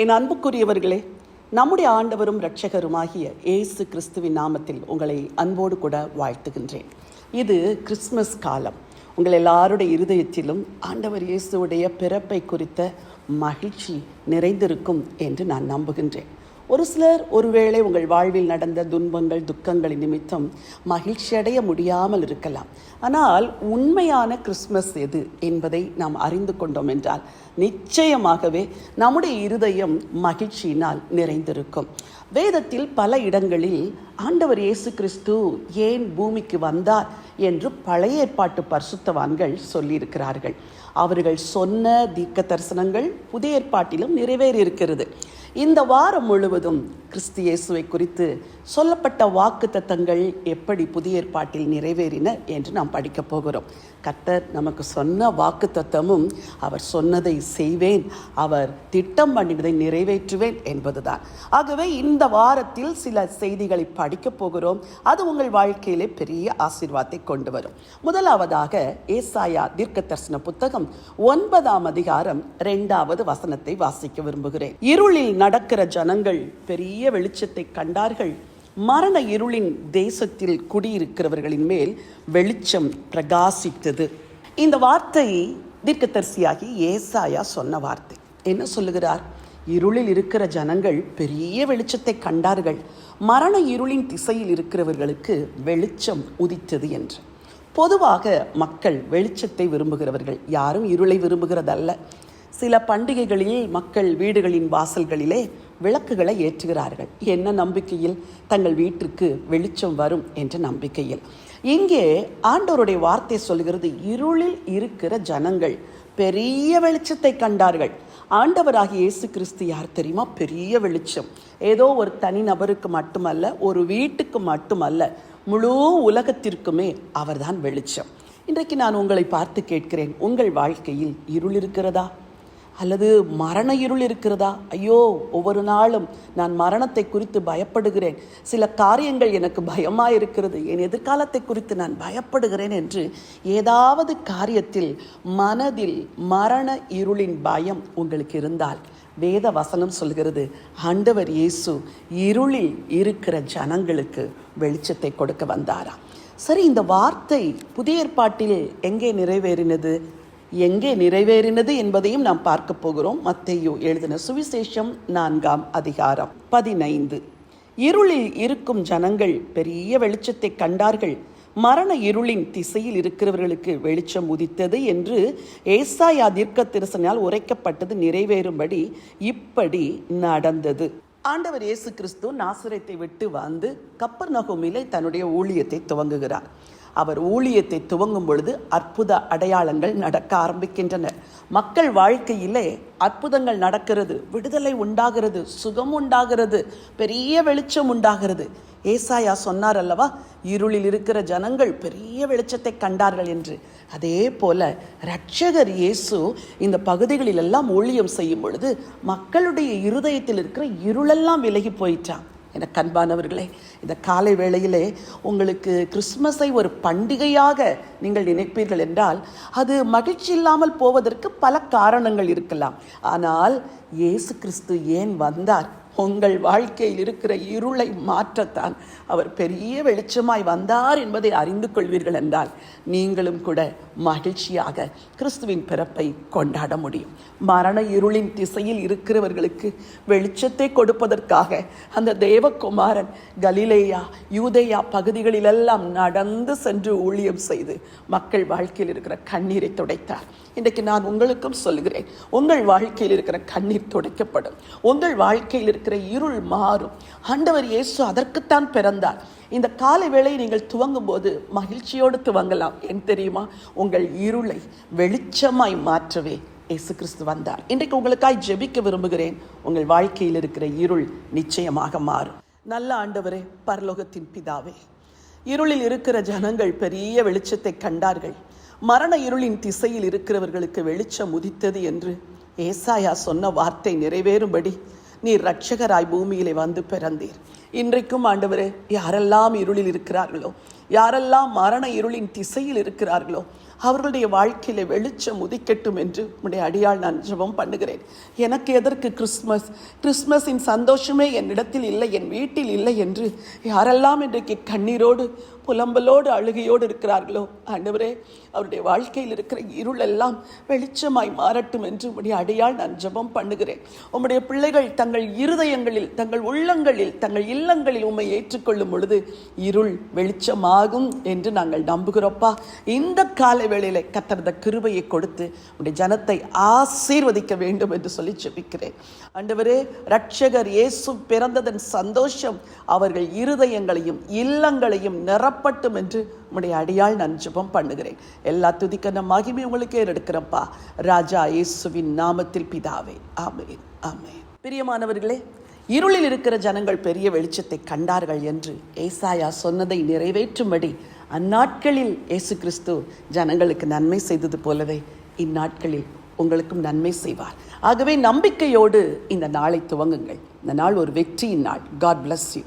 என் அன்புக்குரியவர்களே நம்முடைய ஆண்டவரும் இரட்சகருமாகிய இயேசு கிறிஸ்துவின் நாமத்தில் உங்களை அன்போடு கூட வாழ்த்துகின்றேன். இது கிறிஸ்மஸ் காலம். உங்கள் எல்லாருடைய இருதயத்திலும் ஆண்டவர் இயேசுடைய பிறப்பை குறித்த மகிழ்ச்சி நிறைந்திருக்கும் என்று நான் நம்புகின்றேன். ஒரு சிலர் ஒருவேளை உங்கள் வாழ்வில் நடந்த துன்பங்கள் துக்கங்களின் நிமித்தம் மகிழ்ச்சி அடைய முடியாமல் இருக்கலாம். ஆனால் உண்மையான கிறிஸ்மஸ் எது என்பதை நாம் அறிந்து கொண்டோம் என்றால் நிச்சயமாகவே நம்முடைய இருதயம் மகிழ்ச்சியினால் நிறைந்திருக்கும். வேதத்தில் பல இடங்களில் ஆண்டவர் இயேசு கிறிஸ்து ஏன் பூமிக்கு வந்தார் என்று பழைய ஏற்பாட்டு பரிசுத்தவான்கள் சொல்லியிருக்கிறார்கள். அவர்கள் சொன்ன தீர்க்க தரிசனங்கள் புதிய ஏற்பாட்டிலும் நிறைவேறி இருக்கிறது இந்த வாரம் முழுவதும் கிறிஸ்து இயேசுவை குறித்து சொல்லப்பட்ட வாக்கு தத்தங்கள் எப்படி புதிய ஏற்பாட்டில் நிறைவேறின என்று நாம் படிக்கப் போகிறோம். கர்த்தர் நமக்கு சொன்ன வாக்கு தத்தமும் அவர் சொன்னதை செய்வேன் அவர் திட்டம் பண்ணினதை நிறைவேற்றுவேன் என்பதுதான். ஆகவே இந்த வாரத்தில் சில செய்திகளை படிக்கப் போகிறோம். அது உங்கள் வாழ்க்கையிலே பெரிய ஆசீர்வாதத்தை கொண்டு வரும். முதலாவதாக ஏசாயா தீர்க்க தரிசன புத்தகம் ஒன்பதாம் அதிகாரம் இரண்டாவது வசனத்தை வாசிக்க விரும்புகிறேன். இருளில் நடக்கிற ஜனங்கள் பெரிய வெளிச்சத்தை கண்டார்கள். மரண இருளின் தேசத்தில் குடியிருக்கிறவர்களின் மேல் வெளிச்சம் பிரகாசித்தது. இந்த வார்த்தை தீர்க்கதரிசியாகி ஏசாயா சொன்ன வார்த்தை. என்ன சொல்லுகிறார்? இருளில் இருக்கிற ஜனங்கள் பெரிய வெளிச்சத்தை கண்டார்கள். மரண இருளின் திசையில் இருக்கிறவர்களுக்கு வெளிச்சம் உதித்தது என்று. பொதுவாக மக்கள் வெளிச்சத்தை விரும்புகிறவர்கள். யாரும் இருளை விரும்புகிறதல்ல. சில பண்டிகைகளில் மக்கள் வீடுகளின் வாசல்களிலே விளக்குகளை ஏற்றுகிறார்கள். என்ன நம்பிக்கையில் தங்கள் வீட்டிற்கு வெளிச்சம் வரும் என்ற நம்பிக்கையில். இங்கே ஆண்டவருடைய வார்த்தை சொல்கிறது இருளில் இருக்கிற ஜனங்கள் பெரிய வெளிச்சத்தை கண்டார்கள். ஆண்டவராகிய இயேசு கிறிஸ்து யார் தெரியுமா? பெரிய வெளிச்சம். ஏதோ ஒரு தனி நபருக்கு மட்டுமல்ல ஒரு வீட்டுக்கு மட்டுமல்ல முழு உலகத்திற்குமே அவர்தான் வெளிச்சம். இன்றைக்கு நான் உங்களை பார்த்து கேட்கிறேன் உங்கள் வாழ்க்கையில் இருள் இருக்கிறதா? அல்லது மரண இருள் இருக்கிறதா? ஐயோ ஒவ்வொரு நாளும் நான் மரணத்தை குறித்து பயப்படுகிறேன். சில காரியங்கள் எனக்கு பயமாக இருக்கிறது. என் எதிர்காலத்தை குறித்து நான் பயப்படுகிறேன் என்று ஏதாவது காரியத்தில் மனதில் மரண இருளின் பயம் உங்களுக்கு இருந்தால் வேத வசனம் சொல்கிறது ஆண்டவர் இயேசு இருளில் இருக்கிற ஜனங்களுக்கு வெளிச்சத்தை கொடுக்க வந்தாரா? சரி இந்த வார்த்தை புதிய ஏற்பாட்டில் எங்கே நிறைவேறினது? எங்கே நிறைவேறினது என்பதையும் நாம் பார்க்க போகிறோம். மத்தையோ எழுதின சுவிசேஷம் நான்காம் அதிகாரம் பதினைந்து. இருளில் இருக்கும் ஜனங்கள் பெரிய வெளிச்சத்தை கண்டார்கள். மரண இருளின் திசையில் இருக்கிறவர்களுக்கு வெளிச்சம் உதித்தது என்று ஏசாயா தீர்க்க திருசனால் உரைக்கப்பட்டது நிறைவேறும்படி இப்படி நடந்தது. ஆண்டவர் இயேசு கிறிஸ்து நாசரத்தை விட்டு வந்து கப்பர் நகுமிலே தன்னுடைய ஊழியத்தை துவங்குகிறார். அவர் ஊழியத்தை துவங்கும் பொழுது அற்புத அடையாளங்கள் நடக்க ஆரம்பிக்கின்றன. மக்கள் வாழ்க்கையிலே அற்புதங்கள் நடக்கிறது விடுதலை உண்டாகிறது சுகம் உண்டாகிறது பெரிய வெளிச்சம் உண்டாகிறது. ஏசாயா சொன்னார் அல்லவா இருளில் இருக்கிற ஜனங்கள் பெரிய வெளிச்சத்தை கண்டார்கள் என்று. அதே போல ரட்சகர் இயேசு இந்த பகுதிகளில் எல்லாம் ஊழியம் செய்யும் பொழுது மக்களுடைய இருதயத்தில் இருக்கிற இருளெல்லாம் விலகி போயிட்டான். எனக்கு அன்பானவர்களே இந்த காலை வேளையிலே உங்களுக்கு கிறிஸ்மஸை ஒரு பண்டிகையாக நீங்கள் நினைப்பீர்கள் என்றால் அது மகிழ்ச்சி இல்லாமல் போவதற்கு பல காரணங்கள் இருக்கலாம். ஆனால் இயேசு கிறிஸ்து ஏன் வந்தார்? உங்கள் வாழ்க்கையில் இருக்கிற இருளை மாற்றத்தான் அவர் பெரிய வெளிச்சமாய் வந்தார் என்பதை அறிந்து கொள்வீர்கள் என்றால் நீங்களும் கூட மகிழ்ச்சியாக கிறிஸ்துவின் பிறப்பை கொண்டாட முடியும். மரண இருளின் திசையில் இருக்கிறவர்களுக்கு வெளிச்சத்தை கொடுப்பதற்காக அந்த தேவகுமாரன் கலிலேயா யூதேயா பகுதிகளிலெல்லாம் நடந்து சென்று ஊழியம் செய்து மக்கள் வாழ்க்கையில் இருக்கிற கண்ணீரை துடைத்தார். இன்றைக்கு நான் உங்களுக்கும் சொல்கிறேன் உங்கள் வாழ்க்கையில் இருக்கிற கண்ணீர் துடைக்கப்படும். உங்கள் வாழ்க்கையில் இருக்கிற இருக்கிற இருள் மாறும். ஆண்டவர் இயேசு அதற்குத்தான் பிறந்தார். இந்த காலை வேளையை நீங்கள் துவங்கும் போது மகிழ்ச்சியோடு துவங்கலாம். ஏன் தெரியுமா? உங்கள் இருளை வெளிச்சமாய் மாற்றவே இயேசு கிறிஸ்து வந்தார். இன்றைக்கு உங்களுக்காய் ஜெபிக்க விரும்புகிறேன். உங்கள் வாழ்க்கையில் இருக்கிற இருள் நிச்சயமாக மாறும். நல்ல ஆண்டவரே பரலோகத்தின் பிதாவே இருளில் இருக்கிற ஜனங்கள் பெரிய வெளிச்சத்தை கண்டார்கள். மரண இருளின் திசையில் இருக்கிறவர்களுக்கு வெளிச்சம் உதித்தது என்று ஏசாயா சொன்ன வார்த்தை நிறைவேறும்படி நீர் ரட்சகராய் பூமியிலே வந்து பிறந்தீர். இன்றைக்கும் ஆண்டவரே யாரெல்லாம் இருளில் இருக்கிறார்களோ யாரெல்லாம் மரண இருளின் திசையில் இருக்கிறார்களோ அவர்களுடைய வாழ்க்கையில வெளிச்சம் உதிக்கட்டும் என்று உடைய அடியாள் நான் ஜபம் பண்ணுகிறேன். எனக்கு எதற்கு கிறிஸ்மஸ் கிறிஸ்மஸின் சந்தோஷமே என்னிடத்தில் இல்லை என் வீட்டில் இல்லை என்று யாரெல்லாம் இன்றைக்கு கண்ணீரோடு புலம்பலோடு அழுகையோடு இருக்கிறார்களோ? ஆண்டவரே அவருடைய வாழ்க்கையில் இருக்கிற இருள் எல்லாம் வெளிச்சமாய் மாறட்டும் என்று உடைய அடையாள் நான் ஜெபம் பண்ணுகிறேன். உம்முடைய பிள்ளைகள் தங்கள் இருதயங்களில் தங்கள் உள்ளங்களில் தங்கள் இல்லங்களில் உம்மை ஏற்றுக்கொள்ளும் பொழுது இருள் வெளிச்சமாகும் என்று நாங்கள் நம்புகிறோப்பா. இந்த கால வேளையில கத்தரத கிருபையை கொடுத்து உடைய ஜனத்தை ஆசீர்வதிக்க வேண்டும் என்று சொல்லி ஜெபிக்கிறேன். ஆண்டவரே ரட்சகர் இயேசு பிறந்ததன் சந்தோஷம் அவர்கள் இருதயங்களையும் இல்லங்களையும் நிரப்பட்டும் என்று உம்முடைய அடியால் நான் ஜெபம் பண்ணுகிறேன். எல்லா துதிக்கன மகிமை உங்களுக்கு ஏறெடுக்கிறப்பா. ராஜா இயேசுவின் நாமத்தில் பிதாவே. ஆமென் ஆமென். பிரியமானவர்களே இருளில் இருக்கிற ஜனங்கள் பெரிய வெளிச்சத்தை கண்டார்கள் என்று ஏசாயா சொன்னதை நிறைவேற்றும்படி அந்நாட்களில் இயேசு கிறிஸ்து ஜனங்களுக்கு நன்மை செய்தது போலவே இந்நாட்களில் உங்களுக்கும் நன்மை செய்வார். ஆகவே நம்பிக்கையோடு இந்த நாளை துவங்குங்கள். இந்த நாள் ஒரு வெற்றியின் நாள். God bless you